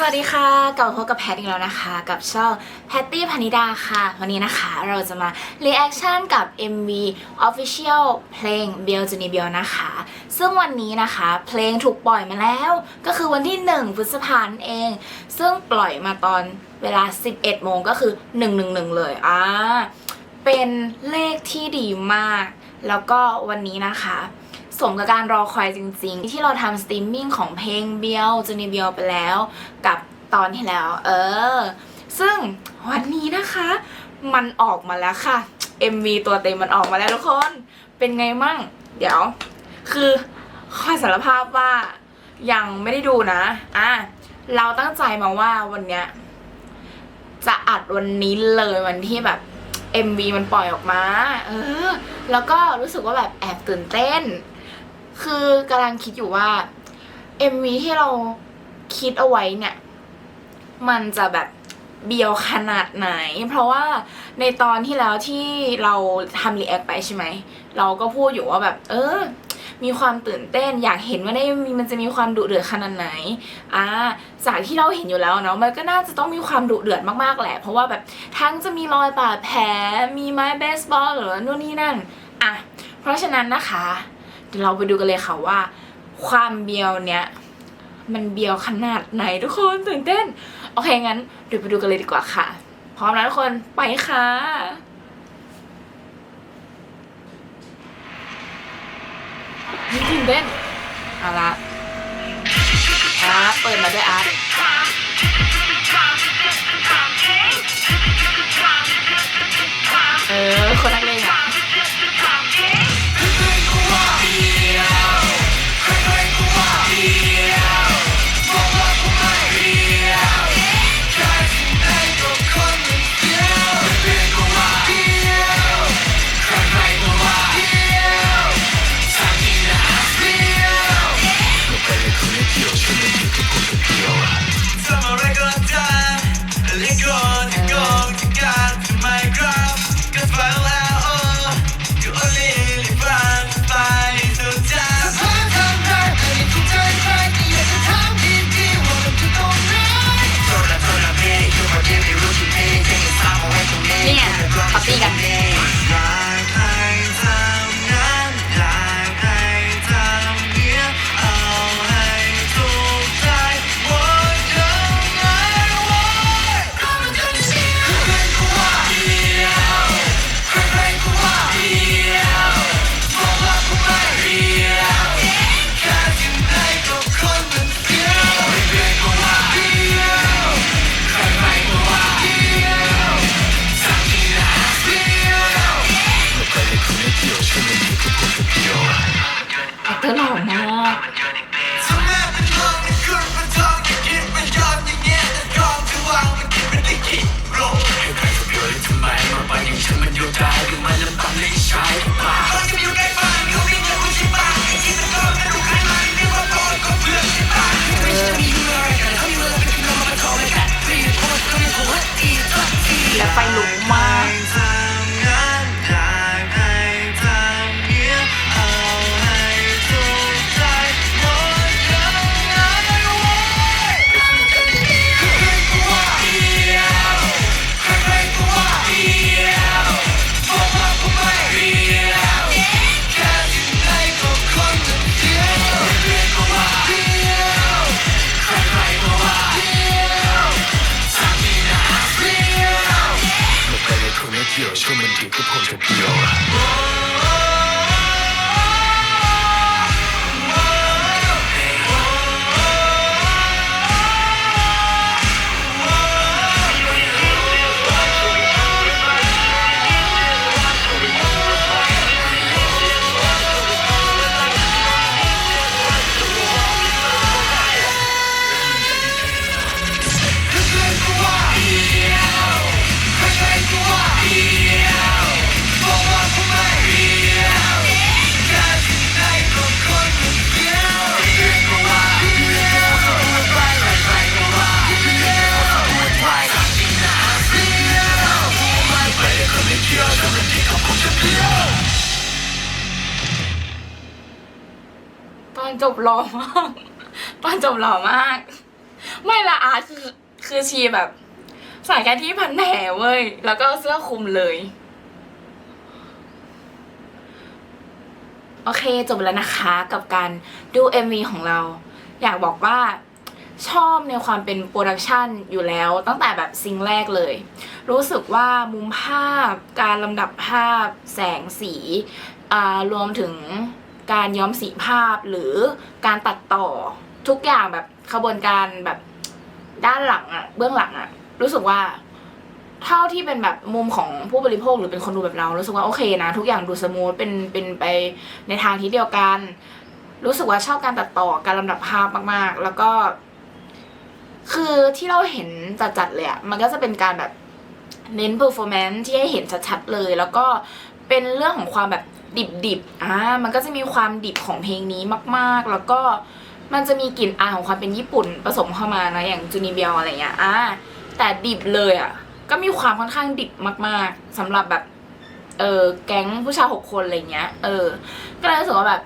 สวัสดีค่ะกลับมาพบกับแพทอีกแล้วนะคะ กับช่องแพตตี้พนิดาค่ะ วันนี้นะคะเราจะมา reaction กับ MV Official เพลง b e l j e n i b e l นะคะ ซึ่งวันนี้นะคะ เพลงถูกปล่อยมาแล้ว ก็คือวันที่ 1 พฤษภาคมเอง ซึ่งปล่อยมาตอนเวลา 11 โมงก็คือ 111 เลยอ่าเป็นเลขที่ดีมาก แล้วก็วันนี้นะคะ สมกับการรอคอยจริงๆ ที่เราทำสตรีมมิ่งของเพลงเบียวจูนีเบียวไปแล้ว กับตอนที่แล้ว เออ ซึ่งวันนี้นะคะ มันออกมาแล้วค่ะ MV ตัวเต็มมันออกมาแล้วทุกคน เป็นไงมั่ง เดี๋ยว คือขอสารภาพว่ายังไม่ได้ดูนะอะเราตั้งใจมาว่าวันเนี้ยจะอัดวันนี้เลยวันที่แบบ MV มันปล่อยออกมา เออ แล้วก็รู้สึกว่าแบบแอบตื่นเต้น คือกำลังคิดอยู่ว่า MV ที่เราคิดเอาไว้เนี่ย มันจะแบบเบียวขนาดไหน เพราะว่าในตอนที่แล้วที่เราทำรีแอคไปใช่ไหม เราก็พูดอยู่ว่าแบบ เออ มีความตื่นเต้น อยากเห็นว่าใน MV มันจะมีความดุเดือดขนาดไหนอ่าจากที่เราเห็นอยู่แล้วเนาะมันก็น่าจะต้องมีความดุเดือดมากๆแหละ เพราะว่าแบบทั้งจะมีรอยบาดแผลมีไม้เบสบอลหรือนู่นนี่นั่นอะเพราะฉะนั้นนะคะ เดี๋ยวเราไปดูกันเลยค่ะว่า ความเบียวเนี้ยมันเบียวขนาดไหนทุกคนตื่นเต้น โอเคงั้นเดี๋ยวไปดูกันเลยดีกว่าค่ะ พร้อมแล้วทุกคนไปค่ะนี่ตื่นเต้นเอาละอาร์ตเปิดมาด้วยอาร์ต จบหล่อมากตอนจบหล่อมาก ไม่ละอาร์ตคือคือชีแบบใส่แค่ที่พันแผลเว้ย แล้วก็เสื้อคลุมเลย โอเคจบแล้วนะคะกับการดู MV ของเรา อยากบอกว่าชอบในความเป็นโปรดักชันอยู่แล้วตั้งแต่แบบซิงค์แรกเลย รู้สึกว่ามุมภาพการลำดับภาพแสงสีรวมถึง การย้อมสีภาพหรือการตัดต่อทุกอย่างแบบขบวนการแบบด้านหลังอะเบื้องหลังอะรู้สึกว่าเท่าที่เป็นแบบมุมของผู้บริโภคหรือเป็นคนดูแบบเรารู้สึกว่าโอเคนะทุกอย่างดูสมูทเป็นเป็นไปในทางที่เดียวกัน รู้สึกว่าชอบการตัดต่อการลำดับภาพมากๆ แล้วก็ คือที่เราเห็นจัดๆเลยอะมันก็จะเป็นการแบบเน้น performance ที่ให้เห็นชัดๆเลย แล้วก็เป็นเรื่องของความแบบ ดิบๆอ่ามันก็จะมีความดิบของเพลงนี้มากๆ แล้วก็มันจะมีกลิ่นอายของความเป็นญี่ปุ่นผสมเข้ามานะอย่างจูนิเบียอะไรเงี้ยอ่าแต่ดิบเลยอะก็มีความค่อนข้างดิบมาก ๆสำหรับแบบเออแก๊งผู้ชายหกคนอะไรเงี้ย เออ ก็เลยรู้สึกว่าแบบ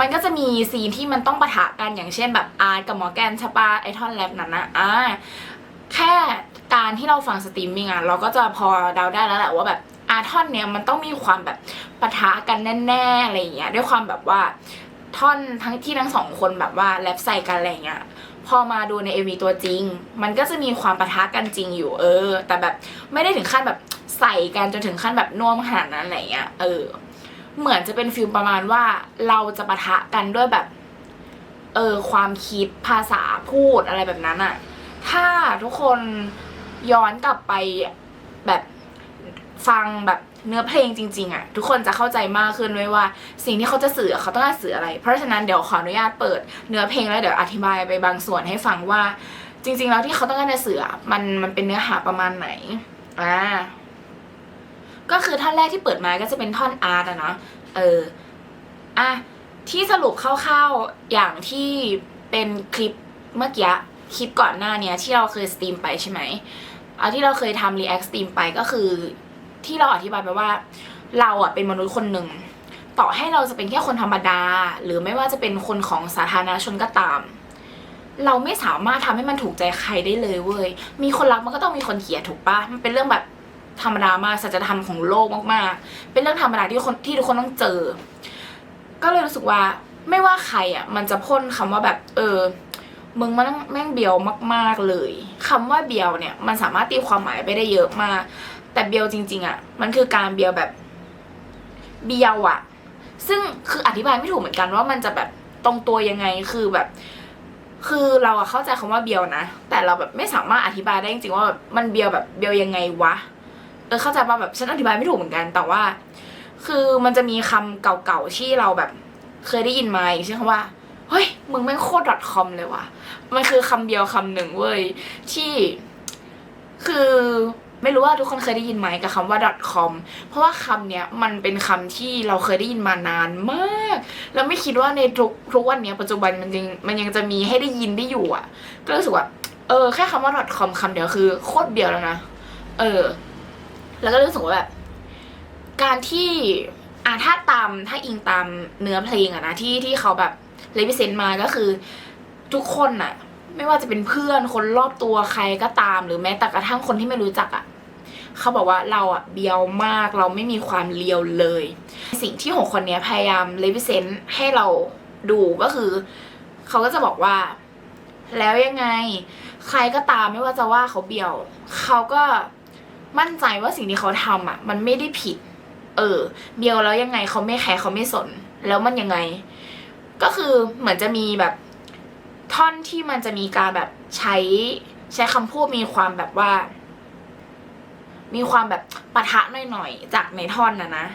มันก็จะมีซีนที่มันต้องปะทะกันอย่างเช่นแบบอาร์ตกับหมอแกนชปะไอทอนแรปนั้นนะอ่าแค่การที่เราฟังสตรีมมิ่งอะเราก็จะพอเดาได้แล้วแหละว่าแบบ อาร์ทอนเนี่ยมันต้องมีความแบบปะทะกันแน่ๆอะไรอย่างเงี้ยด้วยความแบบว่าท่อนทั้งที่ทั้งสองคนแบบว่าแรปใส่กันอะไรเงี้ยพอมาดูใน MV ตัวจริง มันก็จะมีความปะทะกันจริงอยู่เออ แต่แบบไม่ได้ถึงขั้นแบบใส่กันจนถึงขั้นแบบน่วมขนาดนั้นอะไรเงี้ยเออ เหมือนจะเป็นฟิลประมาณว่าเราจะปะทะกันด้วยแบบ เออ ความคิดภาษาพูดอะไรแบบนั้นอะถ้าทุกคนย้อนกลับไปแบบ ฟังแบบเนื้อเพลงจริง ๆอะทุกคนจะเข้าใจมากขึ้นไว้ว่า สิ่งที่เขาจะสื่อเขาต้องการสื่ออะไร เพราะฉะนั้นเดี๋ยวขออนุญาตเปิดเนื้อเพลงแล้วเดี๋ยวอธิบายไปบางส่วนให้ฟังว่า จริง ๆ แล้วที่เขาต้องการจะสื่อมันมันเป็นเนื้อหาประมาณไหนอ่าก็คือท่อนแรกที่เปิดมาก็จะเป็นท่อนอาร์ตอะเนาะเอออะที่สรุปคร่าวๆอย่างที่เป็นคลิปเมื่อกี้คลิปก่อนหน้าเนี้ยที่เราเคยสตรีมไปใช่ไหมเอาที่เราเคยทำรีแอคสตรีมไปก็คือ ที่เราอธิบายไปว่า เราอะเป็นมนุษย์คนหนึ่งต่อให้เราจะเป็นแค่คนธรรมดา หรือไม่ว่าจะเป็นคนของสาธารณชนก็ตาม เราไม่สามารถทำให้มันถูกใจใครได้เลยเว้ยมีคนรักมันก็ต้องมีคนเกลียดถูกปะมันเป็นเรื่องแบบธรรมดามากสัจธรรมของโลกมากๆ เป็นเรื่องธรรมดาที่คนที่ทุกคนต้องเจอ ก็เลยรู้สึกว่าไม่ว่าใครอะ มันจะพ่นคำว่าแบบ เออ มึงมันแม่งเบียวมาก ๆเลยคำว่าเบียวเนี่ย มันสามารถตีความหมายไปได้เยอะมาก แต่เบียวจริง ๆอะ มันคือการเบียวแบบเบียวอะ ซึ่งคืออธิบายไม่ถูกเหมือนกันว่ามันจะแบบตรงตัวยังไงคือแบบ คือเราอะเข้าใจคำว่าเบียวนะ แต่เราแบบไม่สามารถอธิบายได้จริงๆว่าแบบมันเบียวแบบเบียวยังไงวะเออเข้าใจป่ะแบบฉันอธิบายไม่ถูกเหมือนกัน แต่ว่า คือมันจะมีคำเก่าๆที่เราแบบเคยได้ยินมาอย่างเช่นคำว่าเฮ้ยมึงแม่งโคตร .com เลยว่ะ มันคือคำเดียวคำหนึ่งเว้ยที่คือ ไม่รู้ว่าทุกคนเคยได้ยินไหมกับคำว่า .com เพราะว่าคำเนี้ยมันเป็นคำที่เราเคยได้ยินมานานมาก แล้วไม่คิดว่าในทุกทุกวันเนี้ยปัจจุบันมันยังมันยังจะมีให้ได้ยินได้อยู่อะ ก็รู้สึกว่าเออแค่คำว่า .com คำเดียวคือโคตรเบียวแล้วนะ เออ แล้วก็รู้สึกว่าแบบการที่อะถ้าตามถ้าอิงตามเนื้อเพลงอะนะที่ที่เขาแบบเลพิเซนต์มาก็คือทุกคนอะไม่ว่าจะเป็นเพื่อนคนรอบตัวใครก็ตาม หรือแม้แต่กระทั่งคนที่ไม่รู้จักอะ เขาบอกว่าเราอะเบียวมากเราไม่มีความเลียวเลย สิ่งที่หกคนนี้พยายามเลพิเซนต์ให้เราดูก็คือ เขาก็จะบอกว่า แล้วยังไง ใครก็ตามไม่ว่าจะว่าเขาเบียว เขาก็มั่นใจว่าสิ่งที่เขาทำอะ มันไม่ได้ผิด เออ เบียวแล้วยังไงเขาไม่แคร์เขาไม่สน แล้วมันยังไง ก็คือเหมือนจะมีแบบท่อนที่มันจะมีการแบบใช้ใช้คำพูดมีความแบบว่า มีความแบบปะทะหน่อยๆจากในท่อนนะนะ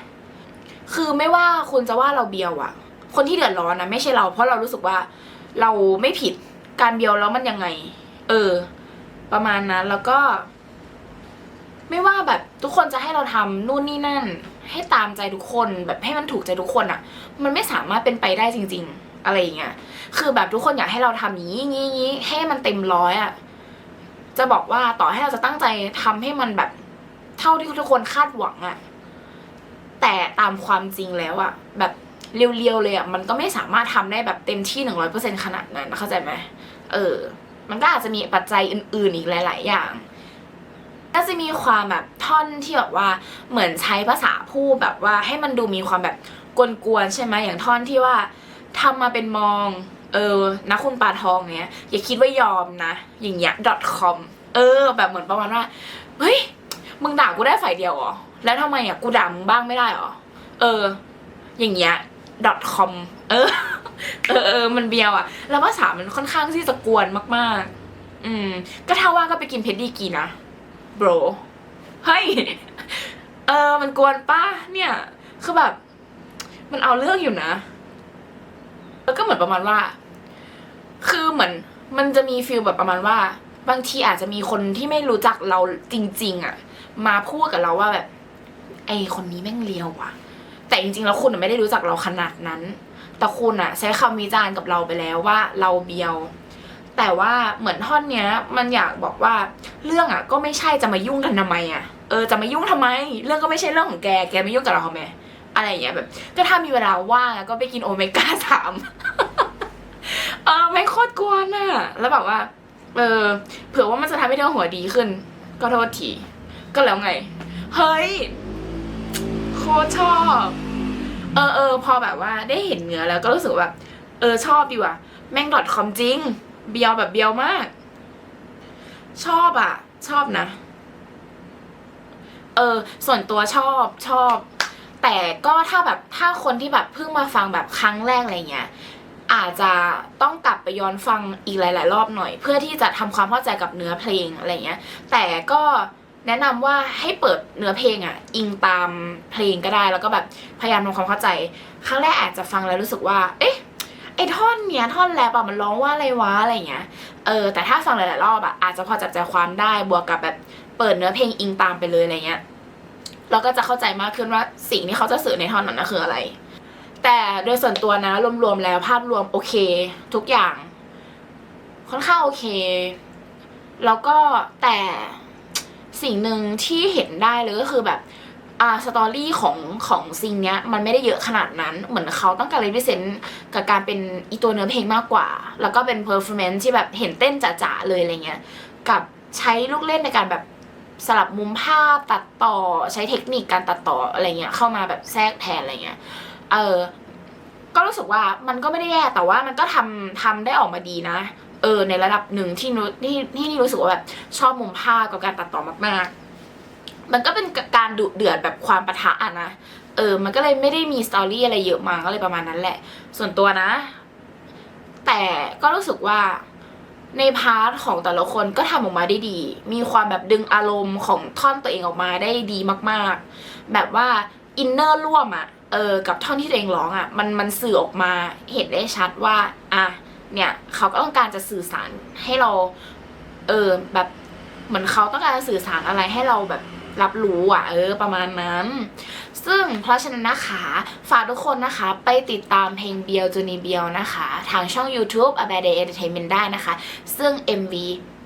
คือไม่ว่าคุณจะว่าเราเบียวอะคนที่เดือดร้อนนะไม่ใช่เรา เพราะเรารู้สึกว่าเราไม่ผิดการเบียวแล้วมันยังไง เออ ประมาณนั้นแล้วก็ ไม่ว่าแบบทุกคนจะให้เราทำนู่นนี่นั่น ให้ตามใจทุกคนแบบให้มันถูกใจทุกคนอะมันไม่สามารถเป็นไปได้จริง ๆ อะไรอย่างเงี้ยคือแบบทุกคนอยากให้เราทำอย่างนี้งี้งี้ให้มันเต็มร้อยอะจะบอกว่าต่อให้เราจะตั้งใจทำให้มันแบบ เท่าที่ทุกคนคาดหวังอะแต่ตามความจริงแล้วอะแบบเรียวๆเลยอะมันก็ไม่สามารถทำได้แบบเต็มที่หนึ่งร้อยเปอร์เซ็นขนาดนั้นเข้าใจไหมเออ มันก็อาจจะมีปัจจัยอื่นๆอีกหลาย ๆ อย่างก็จะมีความแบบท่อนที่แบบว่าเหมือนใช้ภาษาพูดแบบว่าให้มันดูมีความแบบกวนๆใช่ไหมอย่างท่อนที่ว่าทำมาเป็นมอง เออนะคุณปาทองเนี้ยอย่าคิดว่ายอมนะ อย่างเงี้ย .com เออ แบบเหมือนประมาณว่า เฮ้ย มึงด่ากูได้ฝ่ายเดียวเหรอ แล้วทำไมอะกูด่ามึงบ้างไม่ได้เหรอ เออ อย่างเงี้ย .com เออ เออเออมันเบียวอะ แล้วภาษามันค่อนข้างที่จะกวนมากๆ อืม ก็ถ้าว่าก็ไปกินเพชรดีกีนะ โบร เฮ้ย เออ มันกวนป้าเนี่ย คือแบบ มันเอาเรื่องอยู่นะแล้วก็เหมือนประมาณว่า คือเหมือน มันจะมีฟีลแบบประมาณว่า บางทีอาจจะมีคนที่ไม่รู้จักเราจริง ๆ อะ มาพูดกับเราว่าแบบ ไอคนนี้แม่งเลียวว่ะ แต่จริงๆแล้วคุณไม่ได้รู้จักเราขนาดนั้น แต่คุณอะใช้คำวิจารณ์กับเราไปแล้วว่าเราเบียว แต่ว่าเหมือนท่อนเนี้ย มันอยากบอกว่าเรื่องอะก็ไม่ใช่จะมายุ่งกันทำไมอะเออจะมายุ่งทำไม เรื่องก็ไม่ใช่เรื่องของแกแกไม่ยุ่งกับเราทำไมอะไรอย่างเงี้ยแบบ ก็ถ้ามีเวลาว่างก็ไปกินโอเมก้าสามเออไม่โคตรกวนอะแล้วแบบว่า เออ เผื่อว่ามันจะทำให้เธอหัวดีขึ้น ก็โทษที ก็แล้วไง เฮ้ย โคชอบ เออเออพอแบบว่าได้เห็นเนื้อแล้วก็รู้สึกแบบ เออชอบดีว่ะ แม่ง .com จริง เบียวแบบเบียวมาก ชอบอะ ชอบนะ เออ ส่วนตัวชอบชอบ แต่ก็ถ้าแบบถ้าคนที่แบบเพิ่งมาฟังแบบครั้งแรกอะไรเงี้ยอาจจะต้องกลับไปย้อนฟังอีกหลาย ๆ รอบหน่อย เพื่อที่จะทำความเข้าใจกับเนื้อเพลงอะไรเงี้ย แต่ก็ แนะนำว่าให้เปิดเนื้อเพลงอะ อิงตามเพลงก็ได้ แล้วก็แบบพยายามทำความเข้าใจ ครั้งแรกอาจจะฟังแล้วรู้สึกว่า เอ๊ะไอ้ท่อนเนี้ยท่อนแรปอะมันร้องว่าอะไรวะอะไรเงี้ย เออ แต่ถ้าฟังหลายๆรอบอะอาจจะพอจับใจความได้บวกกับแบบเปิดเนื้อเพลงอิงตามไปเลยอะไรเงี้ยเราก็จะเข้าใจมากขึ้นว่าสิ่งที่เขาจะสื่อในท่อนนั้นนะคืออะไร แต่โดยส่วนตัวนะรวมๆแล้วภาพรวมโอเค ทุกอย่าง ค่อนข้างโอเค แล้วก็แต่ สิ่งหนึ่งที่เห็นได้เลยก็คือแบบอ่าสตอรี่ของของซิงเนี้ยมันไม่ได้เยอะขนาดนั้นเหมือนเขาต้องการเลเวเซนกับการเป็นอีตัวเนื้อเพลงมากกว่า แล้วก็เป็นเพอร์ฟอร์แมนซ์ที่แบบเห็นเต้นจ๋าๆเลยอะไรเงี้ยกับใช้ลูกเล่นในการแบบสลับมุมภาพตัดต่อใช้เทคนิคการตัดต่ออะไรเงี้ยเข้ามาแบบแทรกแทนอะไรเงี้ยเออก็รู้สึกว่ามันก็ไม่ได้แย่แต่ว่ามันก็ทำทำได้ออกมาดีนะ เออในระดับหนึ่งที่นุที่ที่นี่รู้สึกว่าแบบชอบมุมภาพกับการตัดต่อมากๆ มันก็เป็นการดุเดือดแบบความปะทะอะนะเออ มันก็เลยไม่ได้มีสตอรี่อะไรเยอะมากก็เลยประมาณนั้นแหละ ส่วนตัวนะ แต่ก็รู้สึกว่าในพาร์ทของแต่ละคนก็ทำออกมาได้ดี มีความแบบดึงอารมณ์ของท่อนตัวเองออกมาได้ดีมาก ๆ แบบว่าอินเนอร์ร่วมอะเออ กับท่อนที่ตัวเองร้องอะมันมันสื่อออกมาเห็นได้ชัดว่า อะ เนี่ยเขาก็ต้องการจะสื่อสารให้เรา เออแบบเหมือนเขาต้องการจะสื่อสารอะไรให้เราแบบรับรู้อะ เออ ประมาณนั้น ซึ่งเพราะฉะนั้นนะคะ ฝากทุกคนนะคะ ไปติดตามเพลงเบียวจูนีเบียวนะคะ ทางช่อง YouTube a b a d a y Entertainment ได้นะคะ ซึ่ง MV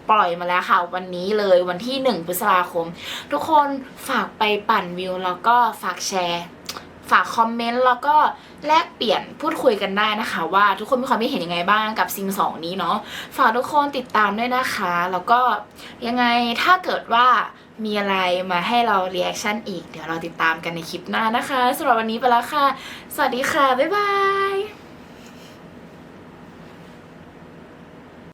ปล่อยมาแล้วค่ะ วันนี้เลยวันที่ 1 พฤษภาคม ทุกคนฝากไปปั่นวิวแล้วก็ฝากแชร์ ฝากคอมเมนต์แล้วก็แลกเปลี่ยนพูดคุยกันได้นะคะ ว่าทุกคนมีความคิดเห็นยังไงบ้างกับซิงสองนี้เนาะฝากทุกคนติดตามด้วยนะคะ แล้วก็ยังไงถ้าเกิดว่ามีอะไรมาให้เราเรีแอคชั่นอีก เดี๋ยวเราติดตามกันในคลิปหน้านะคะสำหรับวันนี้ไปแล้วค่ะ สวัสดีค่ะ บ๊ายบาย